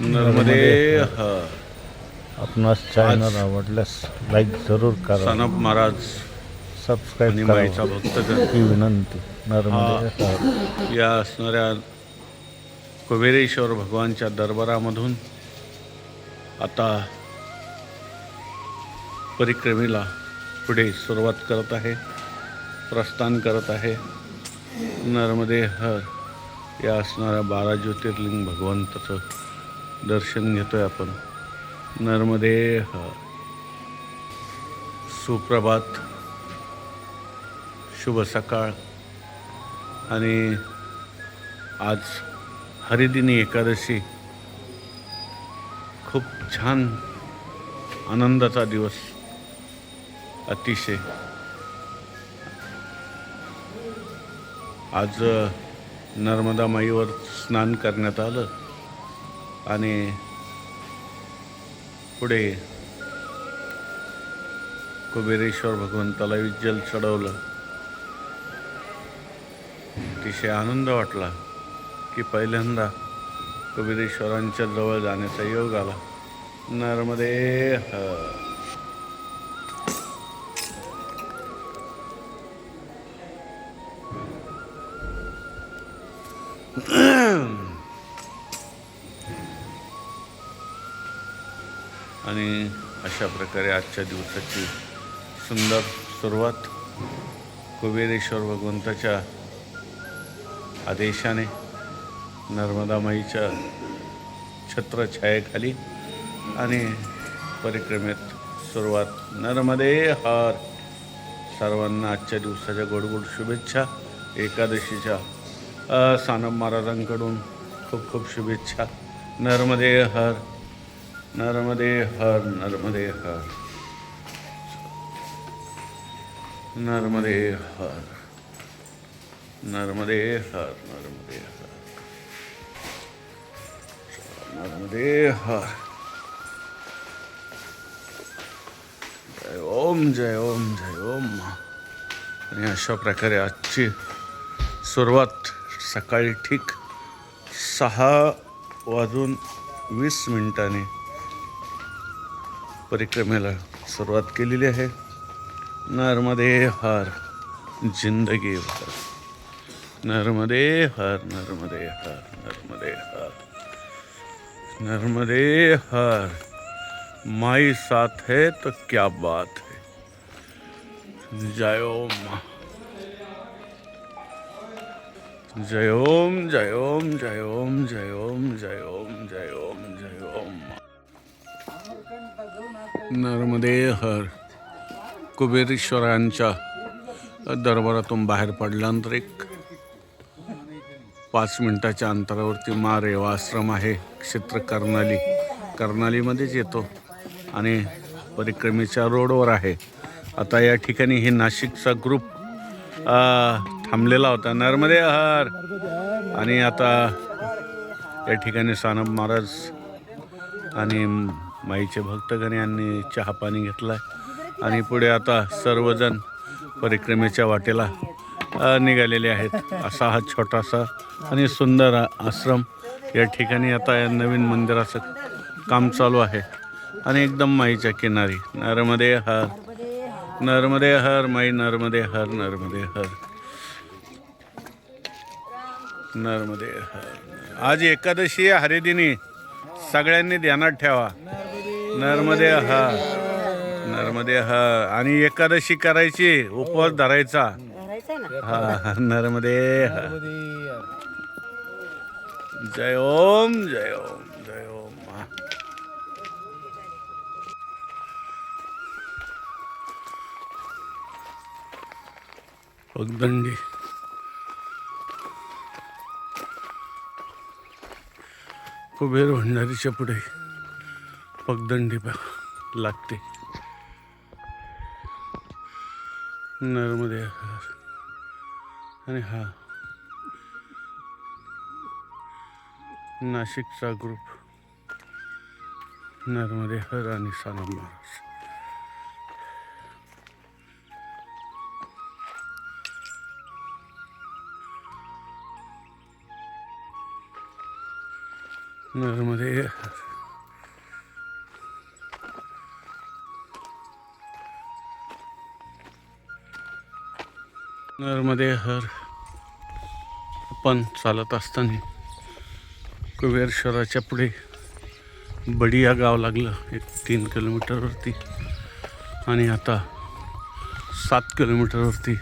नर्मदे ह. आपणास चॅनल आवडल्यास लाईक जरूर करा. सनप महाराज आणि सबस्क्राईब माईचा करा भक्तगण. ही विनंती. नर्मदे हर. या असणाऱ्या कुबेरेश्वर भगवानच्या दरबारामधून आता परिक्रमेला पुढे सुरुवात करत आहे प्रस्थान करत आहे. नर्मदे हर या असणाऱ्या बारा ज्योतिर्लिंग भगवंताचं दर्शन घेतोय आपण. नर्मदे सुप्रभात. शुभ सकाळ. आणि आज हरिदिनी एकादशी. खूप छान आनंदाचा दिवस. अतिशय. आज नर्मदा माईवर स्नान करण्यात आलं. आणि पुढे कुबेरेश्वर भगवंताला विज्जल चढवलं अतिशय आनंद वाटला की पहिल्यांदा कुबेरेश्वरांच्या जवळ जाण्याचा योग आला नर्मदे हर. आणि अशा प्रकारे आजच्या दिवसाची सुंदर सुरुवात कुबेरेश्वर भगवंताच्या आदेशाने नर्मदामाईच्या छत्रछायेखाली आणि परिक्रमेत सुरुवात. नर्मदे हर. सर्वांना आजच्या दिवसाच्या गोडगोड शुभेच्छा. एकादशीच्या अ, सानप महाराजांकडून खूप खूप शुभेच्छा. नर्मदे हर. नर्मदे हर नर्मदे हर। नर्मदे हर नर्मदे हर नर्मदे हर। नर्मदे हर। जय ओम जय ओम जय ओम। आणि अशा प्रकारे आजची सुरुवात सकाळी ठीक सहा वाजून वीस मिनिटाने परिक्रमेला सुरुवात केलेली आहे. नर्मदे हर ज़िंदगी हर नर्मदे हर नर्मदे हर नर्मदे हर. नर्मदे हर, माई साथ है तो क्या बात है. जय ओम. जय ओम जय ओम जय ओम जय ओम जय ओम जय ओम. नर्मदे हर. कुबेरेश्वरांच्या दरबारातून बाहेर पडल्यानंतर एक पाच मिनिटाच्या अंतरावरती मा रेवा आश्रम आहे. क्षेत्र कर्नाली कर्नालीमध्येच येतो आणि परिक्रमेच्या रोडवर आहे. आता या ठिकाणी हे नाशिकचा ग्रुप थांबलेला होता. नर्मदे हर. आणि आता या ठिकाणी सानप महाराज आणि माईचे भक्तगण यांनी चहा पाणी घेतलाय. आणि पुढे आता सर्वजण परिक्रमेच्या वाटेला निघालेले आहेत. असा हा छोटासा आणि सुंदर आश्रम. या ठिकाणी आता या नवीन मंदिराचं काम चालू आहे. आणि एकदम माईच्या किनारी. नर्मदे हर नर्मदे हर माई नर्मदे हर नर्मदे हर. नर्मदे हर आज एकादशी हरिदिनी. सगळ्यांनी ध्यानात ठेवा. नर्मदे हर नर्मदे हर आणि एकादशी करायची उपवास धरायचा. हा नर्मदे हर जय ओम जय ओम जय ओम. हा. पगदंडी कुबेर भंडारीच्या पुढे. पगदंडी लागते. नर्मदे हर आणि हा. नाशिकचा ग्रुप. नर्मदे हर आणि सानम महाराज. नर्मदे नर्मदे हर आपण चालत असताना कुबेर शहराच्या पुढे बडिया गाव लागलं एक तीन किलोमीटरवरती आणि आता सात किलोमीटरवरती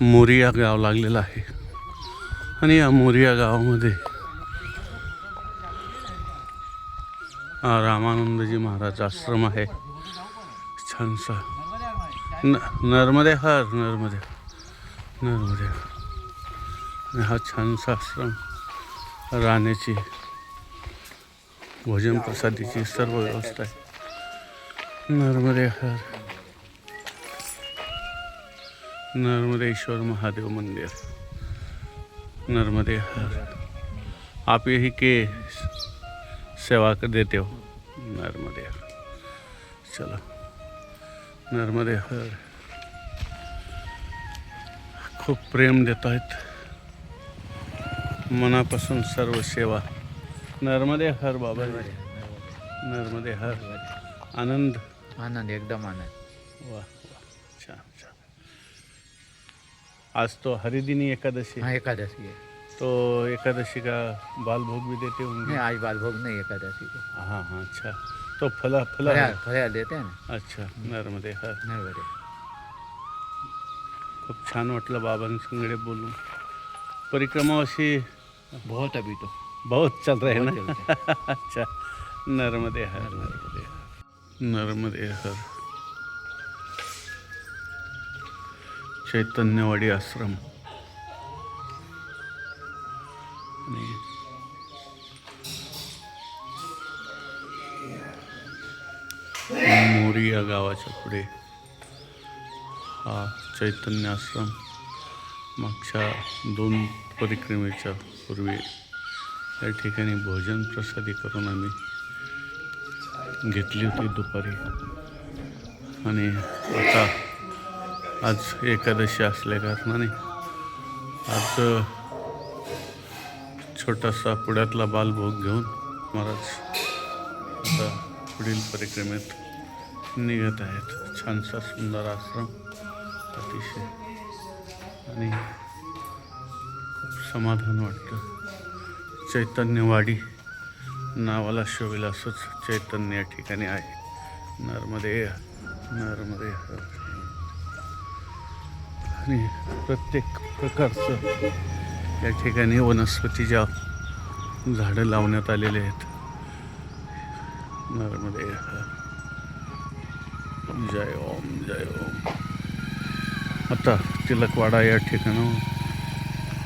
मोरिया गाव लागलेलं आहे. आणि या मोरिया गावामध्ये रामानंदजी महाराज आश्रम आहे. छानसा. न नर्मदे हर नर्मदे. नर्मदे आणि हा छानसा आश्रम राहण्याची भोजन प्रसादीची सर्व व्यवस्था आहे. नर्मदे हर. नर्मदेश्वर महादेव मंदिर. नर्मदे हर. आप यही के सेवा कर देते हो? नर्मदे हर. चलो. नर्मदे हर. खूप प्रेम देत आहेत. मनापासून सर्व सेवा. नर्मदे हर बाबा. नर्मदे हर. आनंद. आनंद एकदम आनंद. वा वा. छान छान. आज तो हरिदिनी एकादशी. हा एकादशी आहे. तो एकादशी का बालभोग भी देते होंगे नाही आज बालभोग नाही एकादशी. को हाँ हाँ अच्छा. तो फला फला. है फळ्या देते ना. अच्छा नर्मदे हर. नाही बरे खूप छान वाटलं बाबांसंगडे बोलून. परिक्रमा अशी बहुत अभी तो. बहुत चल रहे ना? अच्छा नर्मदे हर नर्मदे हर. नर्मदे हर. चैतन्यवाडी आश्रम. आणि मोरी या गावाच्या पुढे हा चैतन्य आश्रम मागच्या दोन परिक्रमेच्या पूर्वी या ठिकाणी भोजन प्रसादी करून आम्ही घेतली होती दुपारी. आणि आता आज एकादशी असल्याकारणाने आज छोटासा पुण्यातला बालभोग घेऊन महाराज आता पुढील परिक्रमेत निघत आहेत. छानसा सुंदर आश्रम. अतिशय. आणि खूप समाधान वाटतं. चैतन्यवाडी नावाला शोभेल असंच चैतन्य या ठिकाणी आहे. नर्मदे नर्मदे आणि प्रत्येक प्रकारचं या ठिकाणी वनस्पतीच्या झाडं लावण्यात आलेले आहेत. नर्मदे जय ओम जय ओम. आता तिलकवाडा या ठिकाणाहून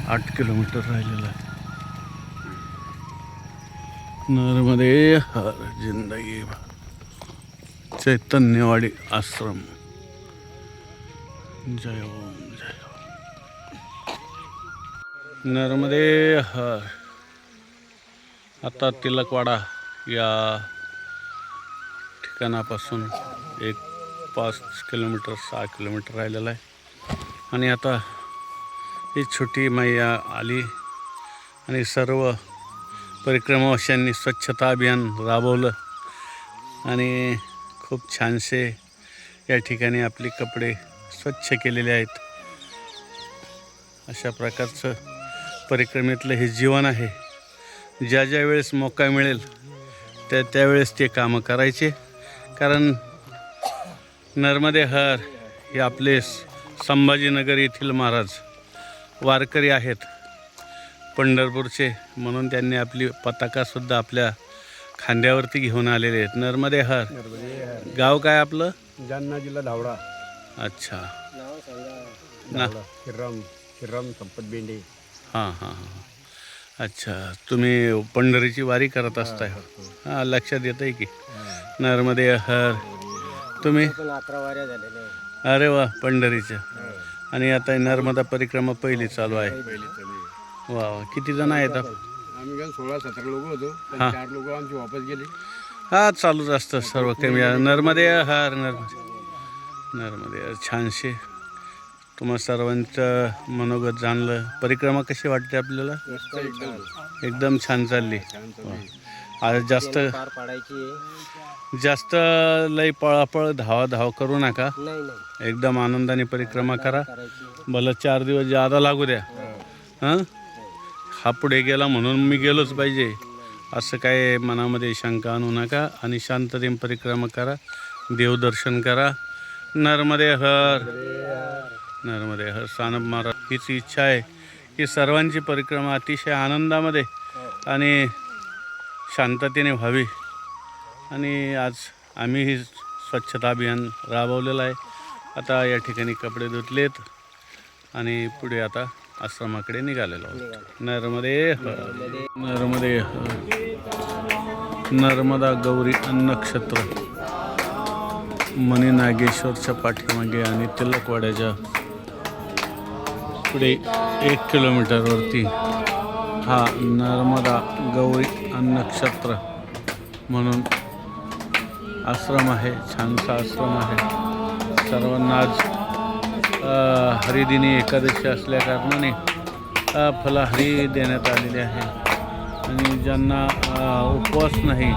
आठ किलोमीटर राहिलेला आहे. नर्मदे हर जिंदगी चैतन्यवाडी आश्रम. जय ओम जय ओम. नर्मदे हर. आता तिलकवाडा या ठिकाणापासून एक पाच किलोमीटर सहा किलोमीटर राहिलेला आहे. आणि आता ही छोटी मैया आली आणि सर्व परिक्रमावश्यांनी स्वच्छता अभियान राबवलं. आणि खूप छानसे या ठिकाणी आपले कपडे स्वच्छ केलेले आहेत. अशा प्रकारचं परिक्रमेतलं हे जीवन आहे. ज्या ज्या वेळेस मोका मिळेल त्या त्यावेळेस ते कामं करायचे. कारण नर्मदे हर हे आपले संभाजीनगर येथील महाराज वारकरी आहेत. पंढरपूरचे म्हणून त्यांनी आपली पताकासुद्धा आपल्या खांद्यावरती घेऊन आलेले आहेत. नर्मदे हर. गाव काय आपलं? जालना जिल्हा धावडा. अच्छा. ना. श्रीराम श्रीराम संपत बेंडे. हां हां हां. अच्छा. तुम्ही पंढरीची वारी करत असताय. हां लक्षात येतं आहे की नर्मदे हर. तुम्ही? अकरा वाऱ्या झालेल्या आहे अरे वा पंढरीच्या आणि आता ही नर्मदा परिक्रमा पहिली चालू आहे. वा वा किती जण आहेत? आप- आम्ही काय सोळा सतरा लोक होतो. पण हा. चार लोक आमची वापस गेले. हा चालूच असतं सर्व कमी नर्मदे हर नर्मदे. नर्मदे हर छानशे. तुम्हा सर्वांचं मनोगत जाणलं. परिक्रमा कशी वाटते आपल्याला? रस्ता एकदम. एकदम छान चालली. छान चालू आहे. आज जास्त पार पाडायची. जास्त लय पळापळ धावा धाव करू नका. नाही नाही. एकदम आनंदाने परिक्रमा करा. करायची. भलं चार दिवस जादा लागू द्या. हां. हा? पुढे गेला म्हणून मी गेलोच पाहिजे. असं काय मनामध्ये शंका आणू नका आणि शांततेने परिक्रमा करा. देवदर्शन करा. नर्मदे हर. नर्मदे हर. सानप महाराज हीच इच्छा आहे की सर्वांची परिक्रमा अतिशय आनंदामध्ये आणि शांततेने व्हावी. आणि आज आम्ही ही स्वच्छता अभियान राबवलेलं आहे. आता या ठिकाणी कपडे धुतलेत आणि पुढे आता आश्रमाकडे निघालेलो आहोत. नर्मदे नर्मदे नर्मदा गौरी अन्नक्षेत्र. मणी नागेश्वरच्या पाठीमागे आणि तिलकवाड्याच्या पुढे एक किलोमीटरवरती हा नर्मदा गौरी अन्नक्षत्र म्हणून आश्रम आहे छानसा आश्रम आहे. सर्वांना आज हरिदिनी एकादशी असल्याकारणाने फलाहारी देण्यात आलेली आहे. आणि ज्यांना उपवास नाही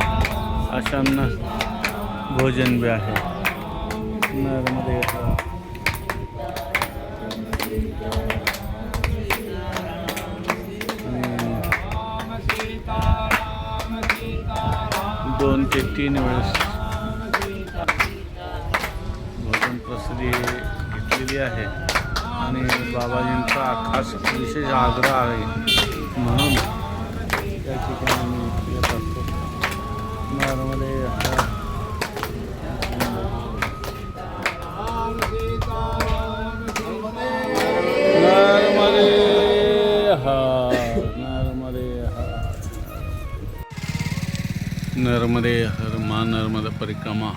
अशांना भोजन बी आहे. नर्मदे ते तीन वेळेस भोजन प्रसिद्धी घेतलेली आहे. आणि बाबाजींचा खास विशेष आग्रह आहे. म्हणून नर्मदे हर मा नर्मदा परिक्रमा।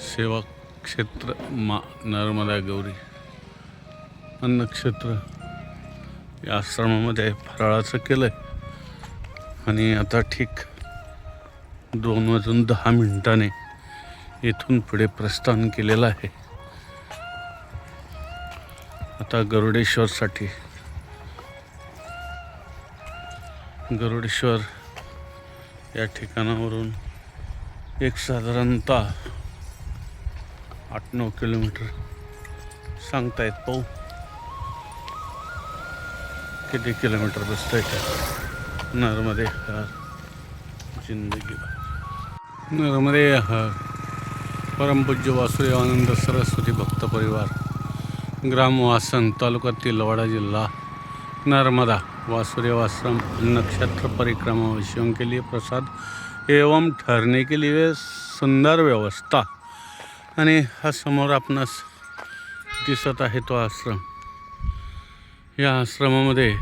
सेवा क्षेत्र मा नर्मदा गौरी। अन्नक्षेत्र या आश्रमामध्ये फराळाचं केलं आहे आणि आता ठीक दोन वाजून दहा मिनिटाने इथून पुढे प्रस्थान केलेलं आहे. आता गरुडेश्वरसाठी. गरुडेश्वर या ठिकाणावरून एक साधारणतः आठ नऊ किलोमीटर सांगतायत पाहू. किती किलोमीटर बसतंय का नर्मदे हर जिंदगी नर्मदे हर परमपूज्य वासुदेवानंद सरस्वती भक्त परिवार ग्रामवासन तालुका तिलवाडा जिल्हा नर्मदा. वासुदेव आश्रम नक्षत्र परिक्रमा विषयों के लिए प्रसाद एवं ठहरने के लिए सुंदर व्यवस्था. आणि हा समोर आपणास दिसत आहे तो आश्रम. या आश्रमामध्ये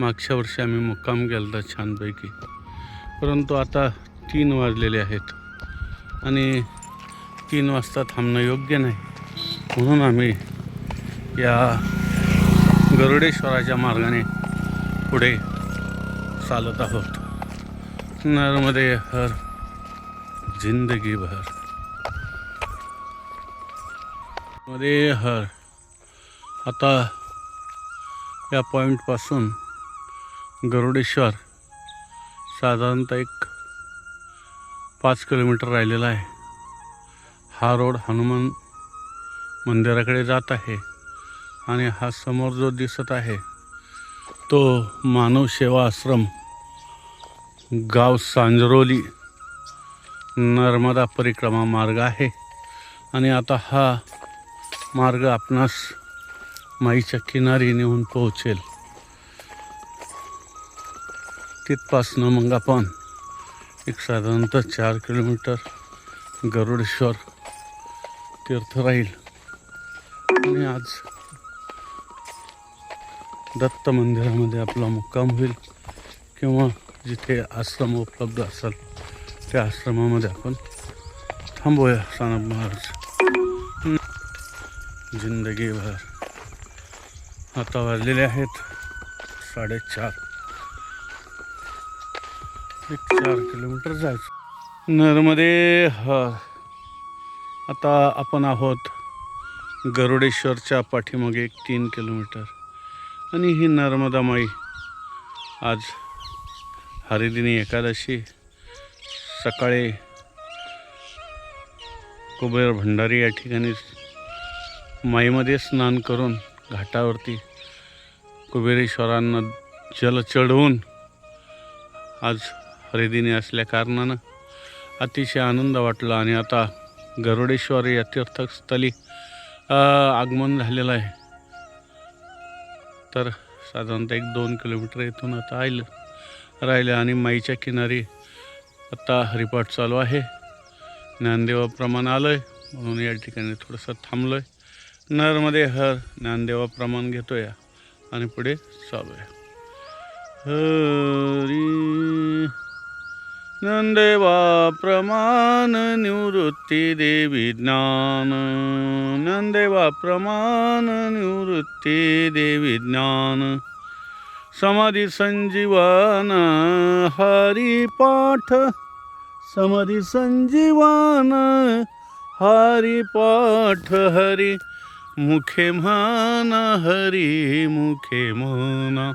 मागच्या वर्षी आम्ही मुक्काम केला होता छानपैकी. परंतु आता तीन वाजलेले आहेत. आणि तीन वाजता थांबणं योग्य नाही. म्हणून आम्ही या गरुडेश्वराच्या मार्गाने पुढे चालत आहोत. नर्मदे हर जिंदगी भर. मध्ये हर. आता या पॉईंटपासून गरुडेश्वर साधारणतः एक पाच किलोमीटर राहिलेला आहे. हा रोड हनुमान मंदिराकडे जात आहे. आणि हा समोर जो दिसत आहे तो मानव सेवा आश्रम गाव सांजरोली नर्मदा परिक्रमा मार्ग आहे. आणि आता हा मार्ग आपणास माईच्या किनारी नेऊन पोहोचेल. तिथपासनं मग आपण एक साधारणतः चार किलोमीटर गरुडेश्वर तीर्थ राहील. आणि आज दत्त मंदिरामध्ये आपला मुक्काम होईल किंवा जिथे आश्रम उपलब्ध असेल त्या आश्रमामध्ये आपण थांबूया सानप महाराज. जिंदगीभर आता वाजलेले आहेत साडेचार. एक चार किलोमीटर जायचं. नर्मदे हर आता आपण आहोत गरुडेश्वरच्या पाठीमागे एक तीन किलोमीटर. आणि ही नर्मदा माई आज हरिदिनी एकादशी. सकाळी कुबेर भंडारी या ठिकाणी माईमध्ये स्नान करून घाटावरती कुबेरेश्वरांना जल चढवून आज हरिदिनी असल्या कारणानं अतिशय आनंद वाटला आणि आता गरुडेश्वर या तीर्थस्थली आगमन झालेलं आहे. तर साधारणतः एक दोन किलोमीटर इथून आता आलं राहिलं. आणि माईच्या किनारी आत्ता हरिपाठ चालू आहे. ज्ञानदेवाप्रमाण आलं आहे म्हणून या ठिकाणी थोडंसं थांबलो आहे नरमध्ये हर ज्ञानदेवाप्रमाण घेतो या आणि पुढे चालू आहे. हरी नंदेवा प्रमाण निवृत्ती देवी ज्ञान. नंदेवा प्रमाण निवृत्ती देवी ज्ञान. समाधी संजीवन हरी पाठ. समाधी संजीवन हरी पाठ हरी. मुखे मान हरी मुखे म्हण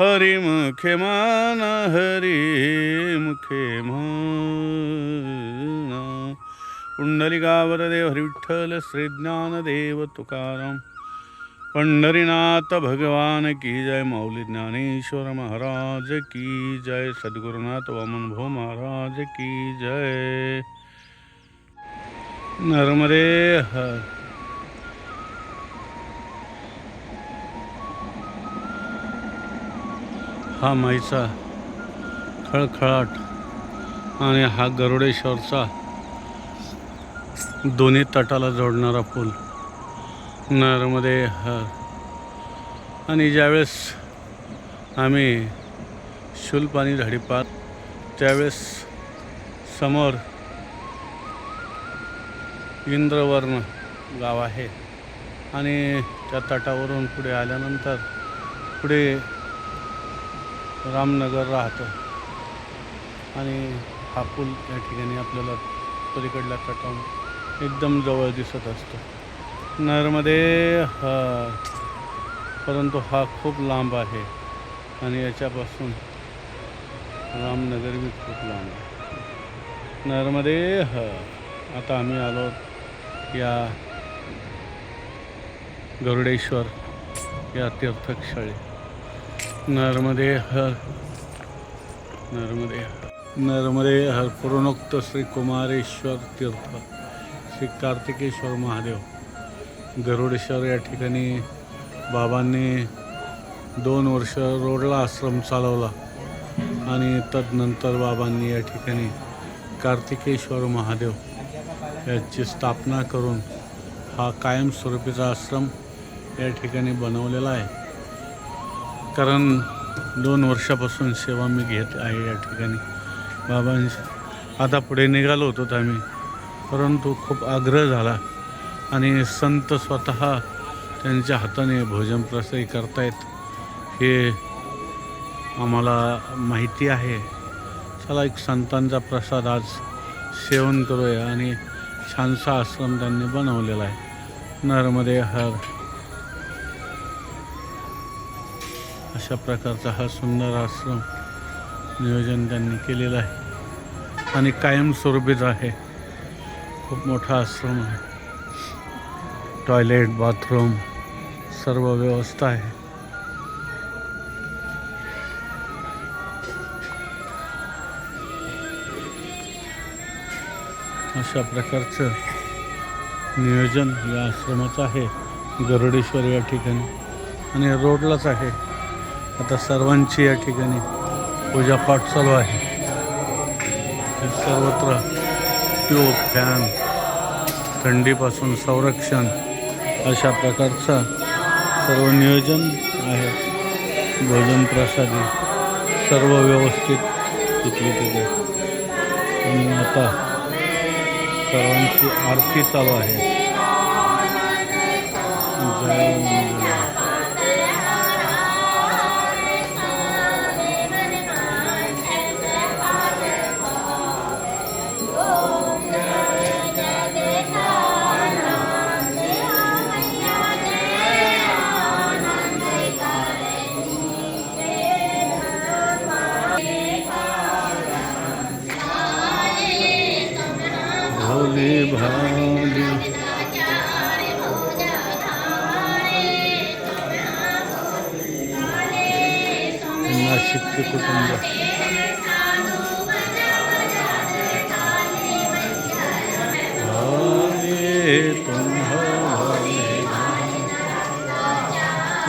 हरी मुखे मान हरी मुखे मान। पुंडलिकावर देव हरी विठ्ठल श्री ज्ञानदेव तुकाराम। पंढरीनाथ भगवान की जय माऊली ज्ञानेश्वर महाराज की जय सद्गुरुनाथ वामन भो महाराज की जय। नर्मदे हर हा माईचा खळखळाट आणि हा गरुडेश्वरचा दोन्ही तटाला जोडणारा पूल. नरमध्ये हर. आणि ज्यावेळेस आम्ही शूलपाणी झाडीपात त्यावेळेस समोर इंद्रवर्ण गाव आहे. आणि त्या तटावरून पुढे आल्यानंतर पुढे रामनगर राहतं. आणि हा पूल या ठिकाणी आपल्याला पलीकडला तटावरून एकदम जवळ दिसत असतो. नरमध्ये हा परंतु हा खूप लांब आहे आणि याच्यापासून रामनगर बी खूप लांब आहे. नरमध्ये ह आता आम्ही आलो या गरुडेश्वर या तीर्थक्षळी. नर्मदे हर नर्मदे नर्मदे हर पूर्णोक्त श्री कुमारेश्वर तीर्थ श्री कार्तिकेश्वर महादेव। गरुडेश्वर या ठिकाणी बाबांनी दोन वर्ष रोडला आश्रम चालवला आणि तदनंतर बाबांनी या ठिकाणी कार्तिकेश्वर महादेव याची स्थापना करून हा कायमस्वरूपीचा आश्रम या ठिकाणी बनवलेला आहे. कारण दोन वर्षापासून सेवा मी घेत आहे या ठिकाणी. बाबांशी आता पुढे निघालो होतो आम्ही. परंतु खूप आग्रह झाला. आणि संत स्वतः त्यांच्या हाताने भोजन प्रसाई करतायत. हे आम्हाला माहिती आहे. चला एक संतांचा प्रसाद आज सेवन करूया. आणि छानसा आश्रम त्यांनी बनवलेला आहे. नरमध्ये हर अशा प्रकारचा हा सुंदर आश्रम नियोजन त्यांनी केलेलं आहे. आणि कायमस्वरूपीच आहे खूप मोठा आश्रम आहे. टॉयलेट बाथरूम सर्व व्यवस्था आहे. अशा प्रकारचं नियोजन या आश्रमाचं आहे. गरुडेश्वर या ठिकाणी. आणि रोडलाच आहे. आता सर्वांची या ठिकाणी पूजापाठ चालू आहे. सर्वत्र ट्यूब फॅन थंडीपासून संरक्षण अशा प्रकारचं सर्व नियोजन आहे. भोजन प्रसादी सर्व व्यवस्थित तिथली तिथे. आणि आता सर्वांची आरती चालू आहे. जय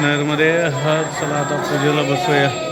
नगरमध्ये हा चला आता पूजेला बसूया.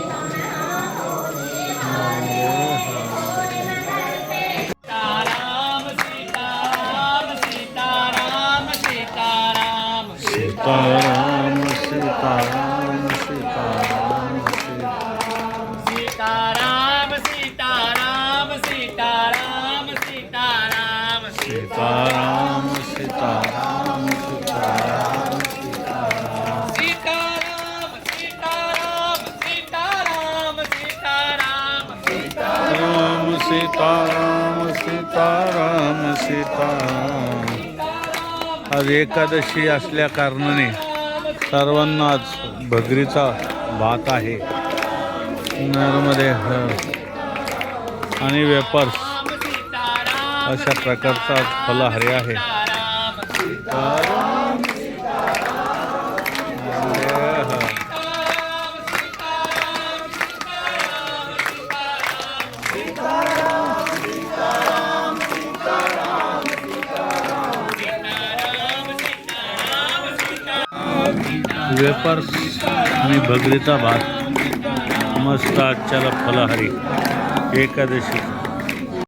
आज एकादशी असल्या कारणाने सर्वांना आज भगरीचा भात आहे. नरमध्ये आणि वेपर्स अशा प्रकारचा फलाहारी आहे. वेपर्स आणि भगरीचा भात. मस्त आजच्याला फलाहारी. एकादशी